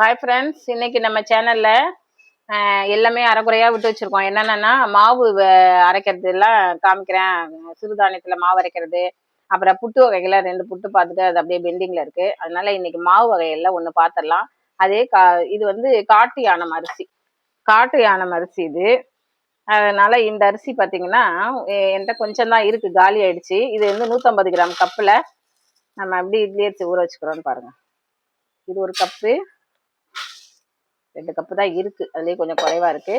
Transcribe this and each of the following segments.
Hi friends இன்னைக்கு நம்ம சேனல்ல எல்லாமே அரைக்குறையாக விட்டு வச்சிருக்கோம். என்னென்னா மாவு வ- அரைக்கிறது எல்லாம் காமிக்கிறேன். சிறுதானியத்துல மாவு அரைக்கிறது அப்புறம் புட்டு வகைகளை ரெண்டு புட்டு பார்த்துட்டு அது அப்படியே பெண்டிங்ல இருக்கு. அதனால இன்னைக்கு மாவு வகையெல்லாம் ஒன்று பார்த்துடலாம் அதே கா இது வந்து காட்டு யானம் அரிசி. காட்டு யானம் அரிசி இது. அதனால இந்த அரிசி பார்த்தீங்கன்னா என்கிட்ட கொஞ்சம் தான் இருக்கு காலி ஆயிடுச்சு. இது வந்து நூற்றம்பது கிராம் கப்பில் நம்ம எப்படி இட்லி அரிசி ஊற வச்சுக்கிறோம்னு பாருங்க. இது ஒரு கப்பு. ரெண்டு கப்பு தான் இருக்கு. அதுலயே கொஞ்சம் குறைவா இருக்கு.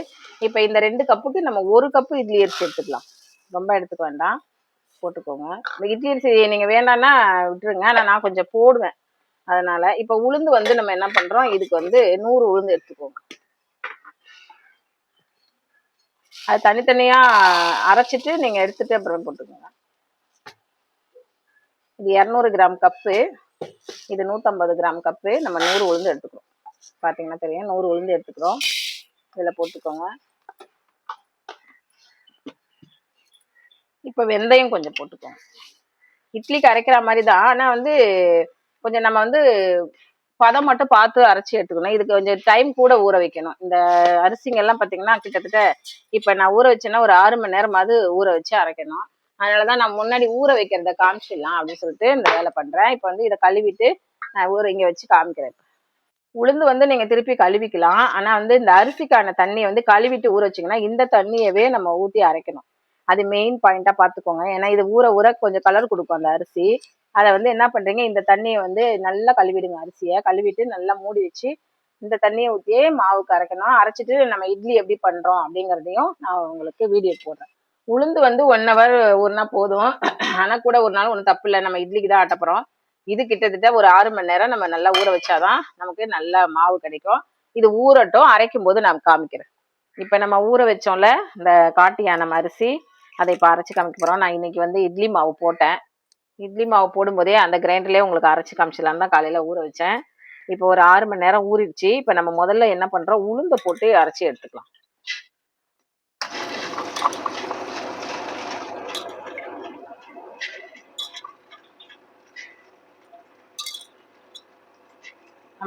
இப்போ இந்த ரெண்டு கப்புக்கு நம்ம ஒரு கப்பு இட்லி அரிசி எடுத்துக்கலாம். ரொம்ப எடுத்துக்க வேண்டாம். போட்டுக்கோங்க. இந்த இட்லி அரிசி நீங்க வேண்டாம்னா விட்டுருங்க. ஆனா நான் கொஞ்சம் போடுவேன். அதனால இப்போ உளுந்து வந்து நம்ம என்ன பண்றோம்? இதுக்கு வந்து நூறு உளுந்து எடுத்துக்கோங்க. அது தனித்தனியா அரைச்சிட்டு நீங்க எடுத்துட்டு அப்புறம் போட்டுக்கோங்க. இது இரநூறு கிராம் கப்பு இது நூற்றம்பது கிராம் கப்பு நம்ம நூறு உளுந்து எடுத்துக்கிறோம் பார்த்தீங்கன்னா தெரியும். நூறு உளுந்து எடுத்துக்கிறோம். இதில் போட்டுக்கோங்க. இப்போ வெந்தயம் கொஞ்சம் போட்டுக்கோங்க. இட்லிக்கு அரைக்கிற மாதிரி தான் ஆனால் வந்து கொஞ்சம் நம்ம வந்து பதம் மட்டும் பார்த்து அரைச்சி எடுத்துக்கணும். இதுக்கு கொஞ்சம் டைம் கூட ஊற வைக்கணும். இந்த அரிசிங்கெல்லாம் பார்த்தீங்கன்னா கிட்டத்தட்ட இப்போ நான் ஊற வச்சேன்னா ஒரு ஆறு மணி நேரமாவது ஊற வச்சு அரைக்கணும். அதனால தான் நான் முன்னாடி ஊற வைக்கிறத காமிச்சிடலாம் அப்படின்னு சொல்லிட்டு இந்த வேலை பண்ணுறேன் இப்போ வந்து இதை கழுவிட்டு நான் ஊற இங்கே வச்சு காமிக்கிறேன் உளுந்து வந்து நீங்க திருப்பி கழுவிக்கலாம். ஆனா வந்து இந்த அரிசிக்கான தண்ணியை வந்து கழுவிட்டு ஊற வச்சிங்கன்னா இந்த தண்ணியவே நம்ம ஊத்தி அரைக்கணும். அது மெயின் பாயிண்டா பாத்துக்கோங்க. ஏன்னா இது ஊற ஊற கொஞ்சம் கலர் கொடுக்கும் அந்த அரிசி. அதை வந்து என்ன பண்றீங்க? இந்த தண்ணியை வந்து நல்லா கழுவிடுங்க அரிசியை. கழுவிட்டு நல்லா மூடி வச்சு இந்த தண்ணியை ஊற்றியே மாவுக்கு அரைக்கணும். அரைச்சிட்டு நம்ம இட்லி எப்படி பண்றோம் அப்படிங்கிறதையும் நான் உங்களுக்கு வீடியோ போடுறேன். உளுந்து வந்து ஒன் ஹவர் ஊறினா போதும். ஆனா கூட ஒரு நாள் ஒன்றும் தப்பு இல்லை. நம்ம இட்லிக்கு தான் ஆட்டப்போறோம். இது கிட்டத்தட்ட ஒரு ஆறு மணி நேரம் நம்ம நல்லா ஊற வச்சாதான் நமக்கு நல்ல மாவு கிடைக்கும். இது ஊறட்டும் அரைக்கும் போது நான் காமிக்கிறேன். இப்போ நம்ம ஊற வச்சோம்ல இந்த காட்டு யானம் அரிசி அதை இப்போ அரைச்சி காமிக்க போகிறோம் நான் இன்னைக்கு வந்து இட்லி மாவு போட்டேன். இட்லி மாவு போடும்போதே அந்த கிரைண்டர்லேயே உங்களுக்கு அரைச்சி காமிச்சிடலான்னு தான் காலையில் ஊற வச்சேன். இப்போ ஒரு ஆறு மணி நேரம் ஊறிடுச்சு. இப்போ நம்ம முதல்ல என்ன பண்ணுறோம் உளுந்தை போட்டு அரைச்சி எடுத்துக்கலாம்.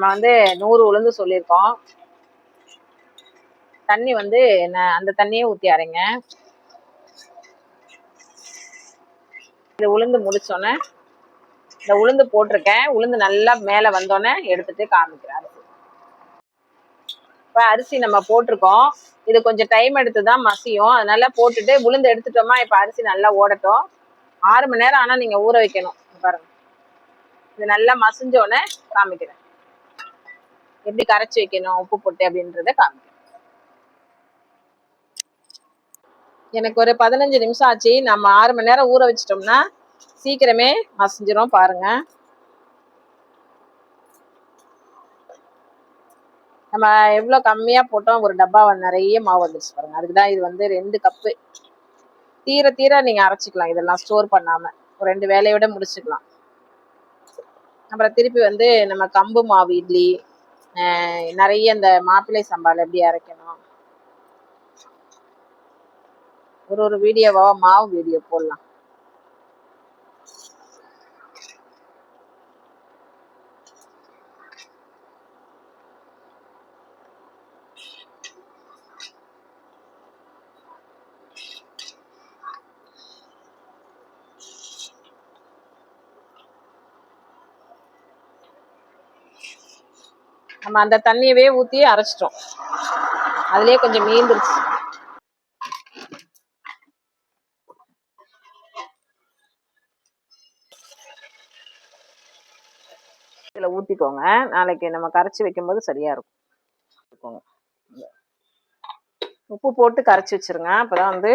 நம்ம வந்து நூறு உளுந்து சொல்லியிருக்கோம். தண்ணி வந்து என்ன அந்த தண்ணியே ஊற்றி அரைங்க. இது உளுந்து முடிச்சோன்னே இந்த உளுந்து போட்டிருக்கேன். உளுந்து நல்லா மேலே வந்தோடனே எடுத்துட்டு காமிக்கிறேன் அரிசி இப்போ அரிசி நம்ம போட்டிருக்கோம். இது கொஞ்சம் டைம் எடுத்து தான் மசியும். அதனால போட்டுட்டு உளுந்து எடுத்துட்டோமா இப்போ அரிசி நல்லா ஓடட்டும். ஆறு மணி நேரம் ஆனால் நீங்கள் ஊற வைக்கணும். பாருங்க. இது நல்லா மசிஞ்சோடனே காமிக்கிறேன். எப்படி கரைச்சி வைக்கணும் உப்பு போட்டு அப்படின்றத காமிக்கிறேன் எனக்கு ஒரு பதினஞ்சு நிமிஷம் ஆச்சு. நம்ம ஆறு மணி நேரம் ஊற வச்சிட்டோம்னா சீக்கிரமே மசிஞ்சிரும் பாருங்க. நம்ம எவ்வளோ கம்மியாக போட்டோம் ஒரு டப்பா நிறைய மாவு வந்துருச்சு பாருங்க. அதுக்கு தான் இது வந்து ரெண்டு கப்பு. தீர தீர நீங்கள் அரைச்சிக்கலாம். இதெல்லாம் ஸ்டோர் பண்ணாமல் ஒரு ரெண்டு வேலையோட முடிச்சுக்கலாம். அப்புறம் திருப்பி வந்து நம்ம கம்பு மாவு இட்லி நிறைய இந்த மாப்பிள்ளை சம்பால் எப்படி அரைக்கணும்? ஒரு ஒரு வீடியோவா மாவு வீடியோ போடலாம். நம்ம அந்த தண்ணியவே ஊற்றி அரைச்சிட்டோம். அதுலேயே கொஞ்சம் மீந்துருச்சு. இதில் ஊற்றிக்கோங்க நாளைக்கு நம்ம கரைச்சி வைக்கும்போது சரியாக இருக்கும். உப்பு போட்டு கரைச்சி வச்சிருங்க. அப்பதான் வந்து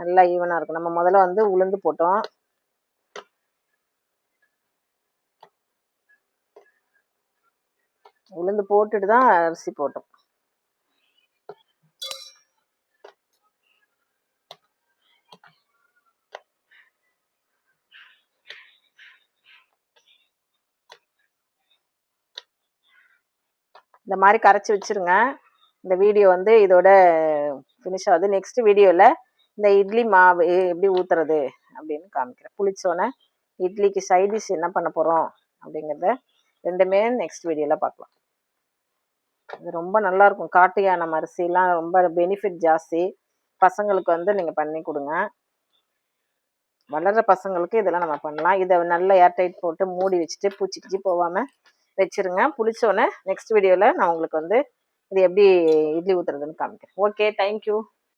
நல்லா ஈவனாக இருக்கும். நம்ம முதல்ல வந்து உளுந்து போட்டோம். உளுந்து போட்டுட்டு தான் அரிசி போட்டோம். இந்த மாதிரி கரைச்சி வச்சிருங்க. இந்த வீடியோ வந்து இதோட ஃபினிஷ் ஆகுது. நெக்ஸ்ட் வீடியோவில் இந்த இட்லி மாவு எப்படி ஊற்றுறது அப்படின்னு காமிக்கிறேன். புளிச்சோன்னே இட்லிக்கு சைடிஷ் என்ன பண்ண போகிறோம் அப்படிங்கிறத ரெண்டுமே நெக்ஸ்ட் வீடியோவில் பார்க்கலாம். இது ரொம்ப நல்லா இருக்கும் காட்டு யானை அரிசிலாம் ரொம்ப பெனிஃபிட் ஜாஸ்தி. பசங்களுக்கு வந்து நீங்கள் பண்ணி கொடுங்க. வளர்கிற பசங்களுக்கு இதெல்லாம் நம்ம பண்ணலாம். இதை நல்லா ஏர்டைட் போட்டு மூடி வச்சுட்டு பூச்சி கிச்சி போகாமல் வச்சுருங்க. புளிச்சோன்னே நெக்ஸ்ட் வீடியோவில் நான் உங்களுக்கு வந்து இது எப்படி இட்லி ஊற்றுறதுன்னு காமிக்கிறேன். Okay thank you